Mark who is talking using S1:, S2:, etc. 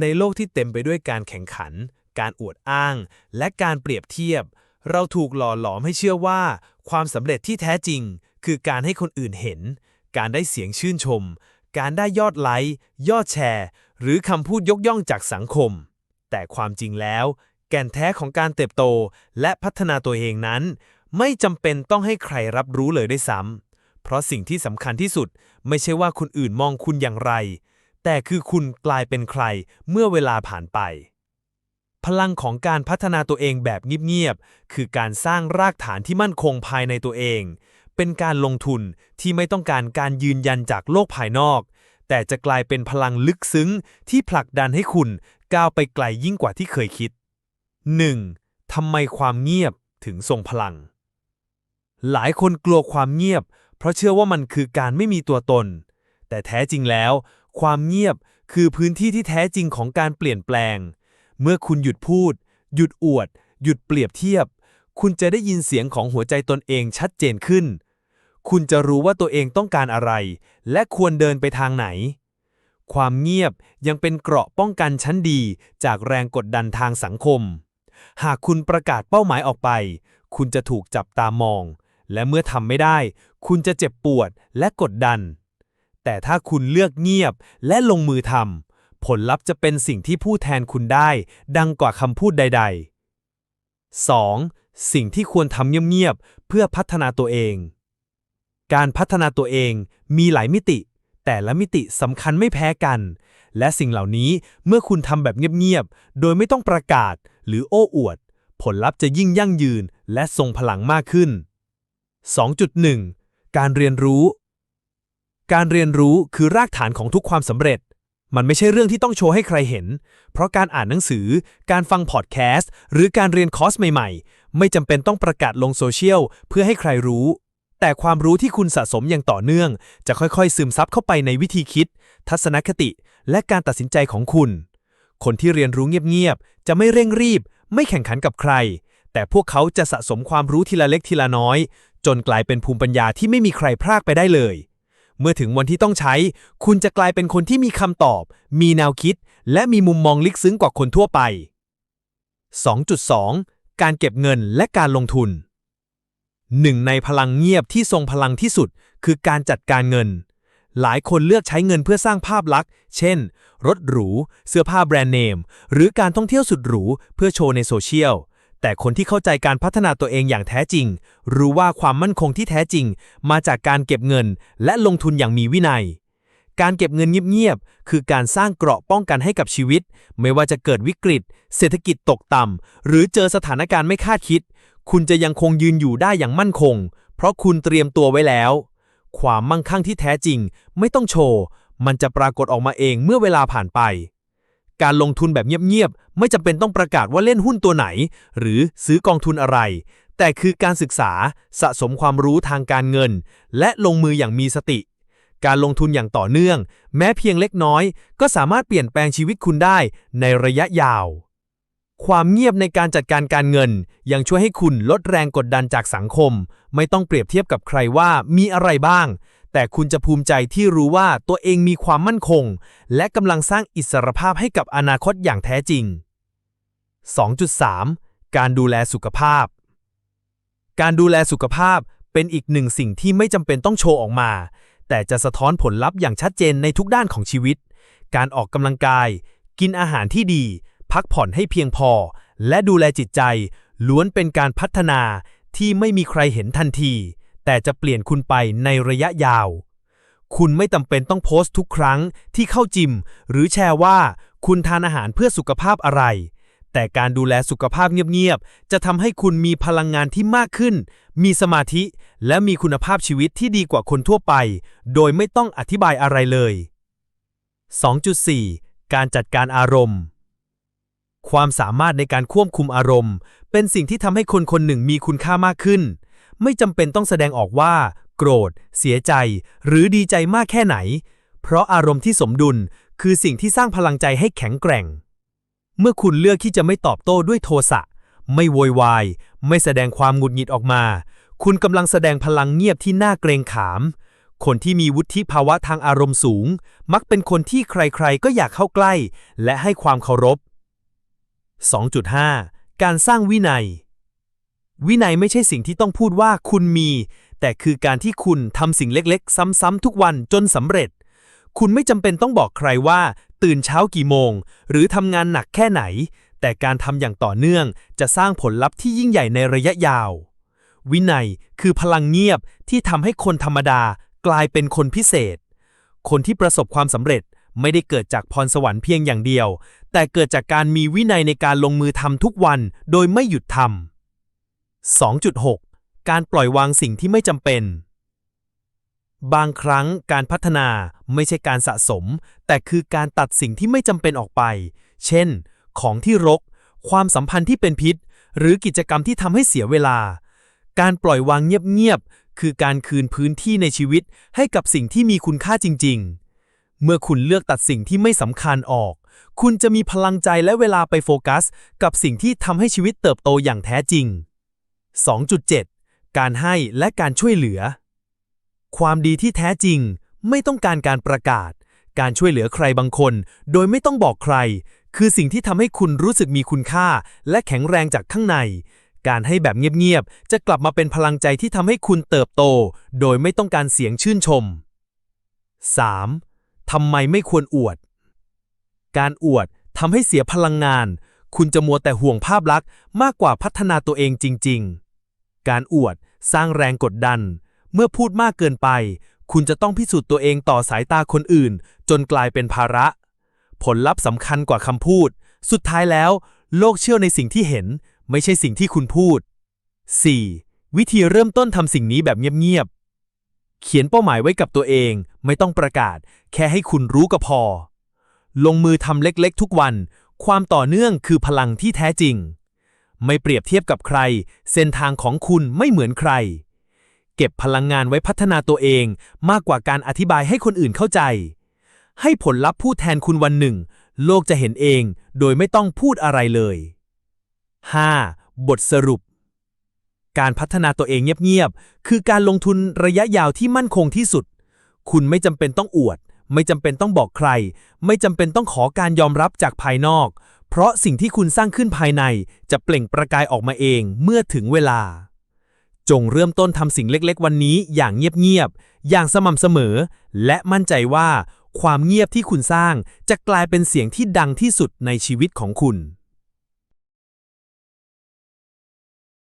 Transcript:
S1: ในโลกที่เต็มไปด้วยการแข่งขัน การอวดอ้าง และการเปรียบเทียบ เราถูกหล่อหลอมให้เชื่อว่า ความสำเร็จที่แท้จริง คือการให้คนอื่นเห็น การได้เสียงชื่นชม การได้ยอดไลค์ ยอดแชร์ หรือคำพูดยกย่องจากสังคม แต่ความจริงแล้ว แก่นแท้ของการเติบโต และพัฒนาตัวเองนั้น ไม่จำเป็นต้องให้ใครรับรู้เลยได้ซ้ำเพราะสิ่งที่สำคัญที่สุดไม่ใช่ว่าคนอื่นมองคุณอย่างไร แต่คือคุณกลายเป็นใครเมื่อเวลาผ่านไป พลังของการพัฒนาตัวเองแบบเงียบๆ คือการสร้างรากฐานที่มั่นคงภายในตัวเอง เป็นการลงทุนที่ไม่ต้องการการยืนยันจากโลกภายนอก แต่จะกลายเป็นพลังลึกซึ้งที่ผลักดันให้คุณก้าวไปไกลยิ่งกว่าที่เคยคิด 1. ทำไมความเงียบถึงทรงพลัง หลายคนกลัวความเงียบ เพราะเชื่อว่ามันคือการไม่มีตัวตน แต่แท้จริงแล้ว ความเงียบคือพื้นที่ที่แท้จริงของการเปลี่ยนแปลง เมื่อคุณหยุดพูด หยุดอวด หยุดเปรียบเทียบ คุณจะได้ยินเสียงของหัวใจตนเองชัดเจนขึ้น คุณจะรู้ว่าตัวเองต้องการอะไร และควรเดินไปทางไหน ความเงียบยังเป็นเกราะป้องกันชั้นดีจากแรงกดดันทางสังคม หากคุณประกาศเป้าหมายออกไป คุณจะถูกจับตามอง และเมื่อทำไม่ได้ คุณจะเจ็บปวดและกดดัน แต่ถ้าคุณเลือกเงียบและลงมือทำผลลัพธ์จะเป็นสิ่งที่ผู้แทนคุณได้ ดังกว่าคำพูดใด ๆ 2. สิ่งที่ควรทำเงียบๆเพื่อพัฒนาตัวเอง การพัฒนาตัวเองมีหลายมิติ แต่ละมิติสำคัญไม่แพ้กัน และสิ่งเหล่านี้เมื่อคุณทำแบบเงียบๆ โดยไม่ต้องประกาศหรือโอ้อวด ผลลัพธ์จะยิ่งยั่งยืนและทรงพลังมากขึ้น 2.1 การเรียนรู้ การเรียนรู้คือรากฐานของทุกความสำเร็จ มันไม่ใช่เรื่องที่ต้องโชว์ให้ใครเห็น เพราะการอ่านหนังสือ การฟังพอดแคสต์ หรือการเรียนคอร์สใหม่ๆ ไม่จำเป็นต้องประกาศลงโซเชียลเพื่อให้ใครรู้ แต่ความรู้ที่คุณสะสมอย่างต่อเนื่อง จะค่อยๆ ซึมซับเข้าไปในวิธีคิด ทัศนคติ และการตัดสินใจของคุณ คนที่เรียนรู้เงียบๆ จะไม่เร่งรีบ ไม่แข่งขันกับใคร แต่พวกเขาจะสะสมความรู้ทีละเล็กทีละน้อย จนกลายเป็นภูมิปัญญาที่ไม่มีใครพรากไปได้เลย เมื่อถึงวันที่ต้องใช้ คุณจะกลายเป็นคนที่มีคำตอบ มีแนวคิด และมีมุมมองลึกซึ้งกว่าคนทั่วไป 2.2 การเก็บเงินและการลงทุน หนึ่งในพลังเงียบที่ทรงพลังที่สุด คือการจัดการเงิน หลายคนเลือกใช้เงินเพื่อสร้างภาพลักษณ์ เช่น รถหรู เสื้อผ้าแบรนด์เนม หรือการท่องเที่ยวสุดหรู เพื่อโชว์ในโซเชียล แต่คนที่เข้าใจการพัฒนาตัวเองอย่างแท้จริง รู้ว่าความมั่นคงที่แท้จริง มาจากการเก็บเงิน และลงทุนอย่างมีวินัย การเก็บเงินเงียบๆ คือการสร้างเกราะป้องกันให้กับชีวิต ไม่ว่าจะเกิดวิกฤต เศรษฐกิจตกต่ำ หรือเจอสถานการณ์ไม่คาดคิด คุณจะยังคงยืนอยู่ได้อย่างมั่นคง เพราะคุณเตรียมตัวไว้แล้ว ความมั่งคั่งที่แท้จริง ไม่ต้องโชว์ มันจะปรากฏออกมาเองเมื่อเวลาผ่านไป การลงทุนแบบเงียบๆ ไม่จำเป็นต้องประกาศว่าเล่นหุ้นตัวไหน หรือซื้อกองทุนอะไร แต่คือการศึกษาสะสมความรู้ทางการเงิน และลงมืออย่างมีสติ การลงทุนอย่างต่อเนื่อง แม้เพียงเล็กน้อย ก็สามารถเปลี่ยนแปลงชีวิตคุณได้ในระยะยาว ความเงียบในการจัดการการเงิน ยังช่วยให้คุณลดแรงกดดันจากสังคม ไม่ต้องเปรียบเทียบกับใครว่ามีอะไรบ้าง แต่คุณจะภูมิใจที่รู้ว่าตัวเองมีความมั่นคง และกำลังสร้างอิสรภาพให้กับอนาคตอย่างแท้จริง 2.3 การดูแลสุขภาพ การดูแลสุขภาพเป็นอีกหนึ่งสิ่งที่ไม่จำเป็นต้องโชว์ออกมา แต่จะสะท้อนผลลัพธ์อย่างชัดเจนในทุกด้านของชีวิต การออกกำลังกาย กินอาหารที่ดี พักผ่อนให้เพียงพอ และดูแลจิตใจ ล้วนเป็นการพัฒนาที่ไม่มีใครเห็นทันที แต่จะเปลี่ยนคุณไปในระยะยาว คุณไม่จำเป็นต้องโพสต์ทุกครั้งที่เข้าจิม หรือแชร์ว่าคุณทานอาหารเพื่อสุขภาพอะไร แต่การดูแลสุขภาพเงียบๆ จะทำให้คุณมีพลังงานที่มากขึ้น มีสมาธิ และมีคุณภาพชีวิตที่ดีกว่าคนทั่วไป โดยไม่ต้องอธิบายอะไรเลย 2.4 การจัดการอารมณ์ ความสามารถในการควบคุมอารมณ์ เป็นสิ่งที่ทำให้คนคนหนึ่งมีคุณค่ามากขึ้น ไม่จำเป็นต้องแสดงออกว่า โกรธ เสียใจ หรือดีใจมากแค่ไหน เพราะอารมณ์ที่สมดุลคือสิ่งที่สร้างพลังใจให้แข็งแกร่ง เมื่อคุณเลือกที่จะไม่ตอบโต้ด้วยโทสะ ไม่โวยวาย ไม่แสดงความหงุดหงิดออกมา คุณกำลังแสดงพลังเงียบที่น่าเกรงขาม
S2: คนที่มีวุฒิภาวะทางอารมณ์สูง มักเป็นคนที่ใครๆ ก็อยากเข้าใกล้ และให้ความเคารพ 2.5 การสร้างวินัย วินัยไม่ใช่สิ่งที่ต้องพูดว่าคุณมี แต่คือการที่คุณทำสิ่งเล็กๆ ซ้ำๆทุกวันจนสำเร็จ คุณไม่จำเป็นต้องบอกใครว่า ตื่นเช้ากี่โมง หรือทำงานหนักแค่ไหน แต่การทำอย่างต่อเนื่อง จะสร้างผลลัพธ์ที่ยิ่งใหญ่ในระยะยาว วินัยคือพลังเงียบที่ทำให้คนธรรมดากลายเป็นคนพิเศษ คนที่ประสบความสำเร็จไม่ได้เกิดจากพรสวรรค์เพียงอย่างเดียว แต่เกิดจากการมีวินัยในการลงมือทำทุกวันโดยไม่หยุดทำ 2.6 การปล่อยวางสิ่งที่ไม่จำเป็น บางครั้งการพัฒนาไม่ใช่การสะสม แต่คือการตัดสิ่งที่ไม่จำเป็นออกไป เช่น ของที่รก ความสัมพันธ์ที่เป็นพิษ หรือกิจกรรมที่ทำให้เสียเวลา การปล่อยวางเงียบๆคือการคืนพื้นที่ในชีวิตให้กับสิ่งที่มีคุณค่าจริง ๆ เมื่อคุณเลือกตัดสิ่งที่ไม่สำคัญออกคุณจะมีพลังใจและเวลาไปโฟกัส กับสิ่งที่ทำให้ชีวิตเติบโตอย่างแท้จริง 2.7 การให้และการช่วยเหลือ ความดีที่แท้จริงไม่ต้องการการประกาศ การช่วยเหลือใครบางคน โดยไม่ต้องบอกใคร คือสิ่งที่ทำให้คุณรู้สึกมีคุณค่า และแข็งแรงจากข้างใน การให้แบบเงียบๆ จะกลับมาเป็นพลังใจที่ทำให้คุณเติบโต โดยไม่ต้องการเสียงชื่นชม 3. ทำไมไม่ควรอวด การอวดทำให้เสียพลังงาน คุณจะมัวแต่ห่วงภาพลักษณ์มากกว่าพัฒนาตัวเองจริง ๆ การอวด สร้างแรงกดดัน เมื่อพูดมากเกินไป คุณจะต้องพิสูจน์ตัวเองต่อสายตาคนอื่น จนกลายเป็นภาระ ผลลัพธ์สำคัญกว่าคำพูด สุดท้ายแล้ว โลกเชื่อในสิ่งที่เห็น ไม่ใช่สิ่งที่คุณพูด 4. วิธีเริ่มต้นทำสิ่งนี้แบบเงียบๆ เขียนเป้าหมายไว้กับตัวเอง ไม่ต้องประกาศ แค่ให้คุณรู้ก็พอ ลงมือทำเล็กๆ ทุกวัน ความต่อเนื่องคือพลังที่แท้จริง ไม่เปรียบเทียบกับใคร เส้นทางของคุณไม่เหมือนใคร เก็บพลังงานไว้พัฒนาตัวเองมากกว่าการอธิบายให้คนอื่นเข้าใจ ให้ผลลัพธ์พูดแทนคุณวันหนึ่ง โลกจะเห็นเองโดยไม่ต้องพูดอะไรเลย 5. บทสรุป การพัฒนาตัวเองเงียบๆ คือการลงทุนระยะยาวที่มั่นคงที่สุด คุณไม่จำเป็นต้องอวด ไม่จำเป็นต้องบอกใคร ไม่จำเป็นต้องขอการยอมรับจากภายนอก เพราะสิ่งที่คุณสร้างขึ้นภายในจะเปล่งประกายออกมาเองเมื่อถึงเวลา จงเริ่มต้นทำสิ่งเล็กๆ วันนี้อย่างเงียบๆ อย่างสม่ำเสมอ และมั่นใจว่าความเงียบที่คุณสร้างจะกลายเป็นเสียงที่ดังที่สุดในชีวิตของคุณ